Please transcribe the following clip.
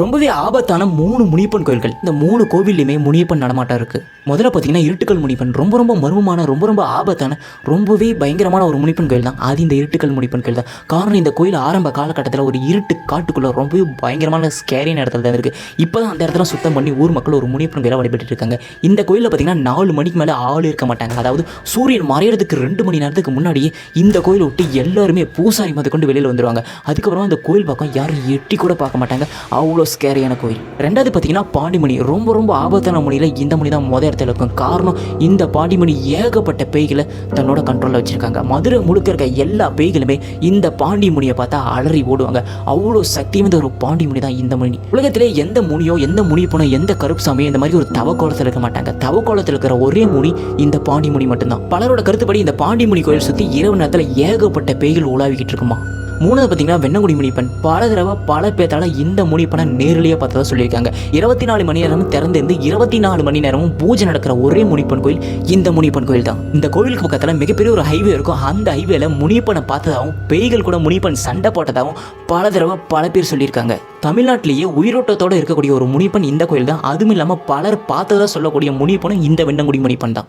ரொம்பவே ஆபத்தான மூணு முனியப்பன் கோயில்கள். இந்த மூணு கோவில்லையுமே முனியப்பன் நடமாட்டம் இருக்குது முதல்ல பார்த்தீங்கன்னா இருட்டுக்கல் முனிப்பன் ரொம்ப ரொம்ப மர்மமான ரொம்ப ரொம்ப ஆபத்தான ரொம்பவே பயங்கரமான ஒரு முனிப்பன் கோயில் தான் அது இந்த இருட்டுக்கல் முனிப்பன் கோயில் தான் காரணம் இந்த கோயில் ஆரம்ப காலகட்டத்தில் ஒரு இருட்டு காட்டுக்குள்ளே ரொம்பவே பயங்கரமான ஸ்கேரியான இடத்துல தான் இருக்குது இப்போ தான் அந்த இடத்துல சுத்தம் பண்ணி ஊர் மக்கள் ஒரு முனியப்பன் கோயிலை வழிபட்டு இருக்காங்க இந்த கோயிலில் பார்த்தீங்கன்னா நாலு மணிக்கு மேலே ஆள் இருக்க மாட்டாங்க. அதாவது சூரியன் மறையிறதுக்கு ரெண்டு மணி நேரத்துக்கு முன்னாடியே இந்த கோயிலை விட்டு எல்லாருமே பூசாரி மது கொண்டு வெளியில் வந்துடுவாங்க அதுக்கப்புறம் அந்த கோயில் பக்கம் யாரும் எட்டி கூட பார்க்க மாட்டாங்க. அவ்வளோ ஸ்கேரியான கோயில். ரெண்டாவது பார்த்தீங்கன்னா பாண்டிமணி. ரொம்ப ரொம்ப ஆபத்தான மொழியில் இந்த மணி தான் முத இடத்துல இருக்கும். காரணம் இந்த பாண்டிமணி ஏகப்பட்ட பேய்களை தன்னோட கண்ட்ரோலில் வச்சுருக்காங்க. மதுரை முழுக்க இருக்க எல்லா பேய்களுமே இந்த பாண்டிமணியை பார்த்தா அலறி ஓடுவாங்க. அவ்வளோ சக்தி வந்த ஒரு பாண்டிமணி தான் இந்த மணி. உலகத்திலே எந்த முனியோ எந்த முனி போனோ எந்த கருப்பு சாமியோ இந்த மாதிரி ஒரு தவக்கோலத்தில் இருக்க மாட்டாங்க. தவக்கோலத்தில் இருக்கிற ஒரே முனி இந்த பாண்டிமணி மட்டும்தான். பலரோட கருத்துப்படி இந்த பாண்டிமணி கோயில் சுற்றி இரவு நேரத்தில் ஏகப்பட்ட பேய்கள் உலாவிக்கிட்டு இருக்குமா? மூணாவது பார்த்தீங்கன்னா வெண்ணங்குடி முனிப்பன். பல தடவை பல பேர்த்தால இந்த முனிப்பனை நேரிலேயே பார்த்ததா சொல்லியிருக்காங்க. இருபத்தி நாலு மணி நேரமும் திறந்திருந்து இருபத்தி நாலு மணி நேரமும் பூஜை நடக்கிற ஒரே முனிப்பன் கோயில் இந்த முனிப்பன் கோயில் தான். இந்த கோயிலுக்கு பக்கத்தில் மிகப்பெரிய ஒரு ஹைவே இருக்கும். அந்த ஹைவேல முனிப்பனை பார்த்ததாகவும் பேய்கள் கூட முனிப்பன் சண்டை போட்டதாகவும் பல தடவை பல பேர் சொல்லியிருக்காங்க. தமிழ்நாட்டிலேயே உயிரோட்டத்தோட இருக்கக்கூடிய ஒரு முனிப்பன் இந்த கோயில் தான். அதுவும் இல்லாமல் பலர் பார்த்ததா சொல்லக்கூடிய முனிப்பனும் இந்த வெண்ணங்குடி முனிப்பன் தான்.